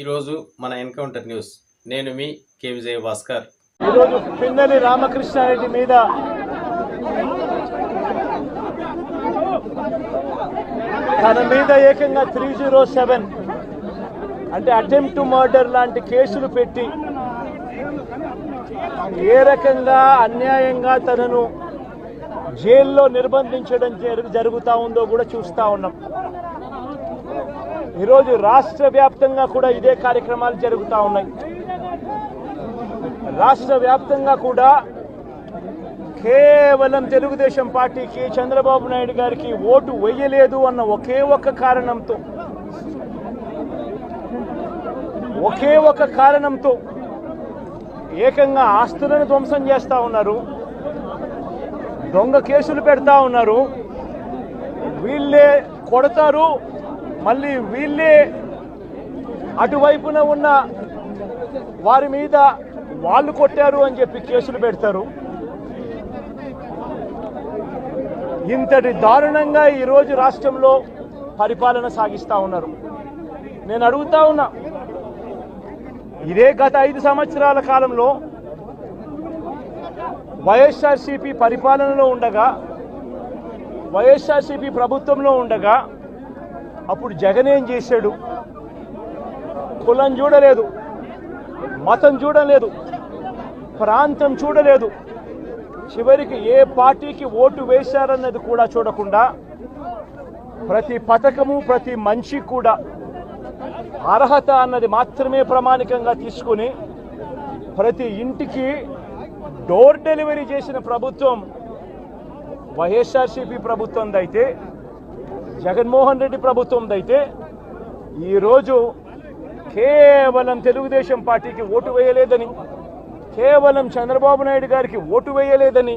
ఈరోజు మన encounter news. నేను మీ కే. విజయ భాస్కర్ ఈరోజు పిన్నెలి రామకృష్ణారెడ్డి మీద తన మీద ఏకంగా త్రీ జీరో సెవెన్ అంటే అటెంప్ట్ మర్డర్ లాంటి కేసులు పెట్టి ఏ రకంగా అన్యాయంగా తనను జైల్లో నిర్బంధించడం జరుగుతూ ఉందో కూడా చూస్తా ఉన్నాం. ఈరోజు రాష్ట్ర వ్యాప్తంగా కూడా ఇదే కార్యక్రమాలు జరుగుతూ ఉన్నాయి. రాష్ట్ర వ్యాప్తంగా కూడా కేవలం తెలుగుదేశం పార్టీకి చంద్రబాబు నాయుడు గారికి ఓటు వేయలేదు అన్న ఒకే ఒక్క కారణంతో. ఒకే ఒక కారణంతో ఏకంగా ఆస్తులను ధ్వంసం చేస్తూ ఉన్నారు. దొంగ కేసులు పెడతా ఉన్నారు. వీళ్ళే కొడతారు. మళ్ళీ వీళ్ళే అటువైపున ఉన్న వారి మీద వాళ్ళు కొట్టారు అని చెప్పి కేసులు పెడతారు. ఇంతటి దారుణంగా ఈరోజు రాష్ట్రంలో పరిపాలన సాగిస్తూ ఉన్నారు. నేను అడుగుతా ఉన్నా ఇదే గత ఐదు సంవత్సరాల కాలంలో వైఎస్ఆర్సీపీ పరిపాలనలో ఉండగా వైఎస్ఆర్సీపీ ప్రభుత్వంలో ఉండగా అప్పుడు జగన్ ఏం చేశాడు? కులం చూడలేదు మతం చూడలేదు ప్రాంతం చూడలేదు. చివరికి ఏ పార్టీకి ఓటు వేశారన్నది కూడా చూడకుండా ప్రతి పథకము ప్రతి మనిషి కూడా అర్హత అన్నది మాత్రమే ప్రామాణికంగా తీసుకుని ప్రతి ఇంటికి డోర్ డెలివరీ చేసిన ప్రభుత్వం వైఎస్ఆర్సీపీ ప్రభుత్వందైతే జగన్మోహన్ రెడ్డి ప్రభుత్వందైతే ఈరోజు కేవలం తెలుగుదేశం పార్టీకి ఓటు వేయలేదని కేవలం చంద్రబాబు నాయుడు గారికి ఓటు వేయలేదని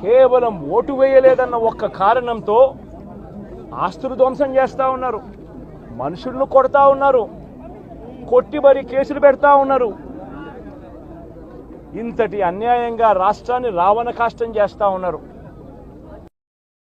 కేవలం ఓటు వేయలేదన్న ఒక్క కారణంతో ఆస్తులు ధ్వంసం చేస్తూ ఉన్నారు మనుషులను కొడతా ఉన్నారు కొట్టి మరి కేసులు పెడతా ఉన్నారు. ఇంతటి అన్యాయంగా రాష్ట్రాన్ని రావణ కాష్టం చేస్తూ ఉన్నారు.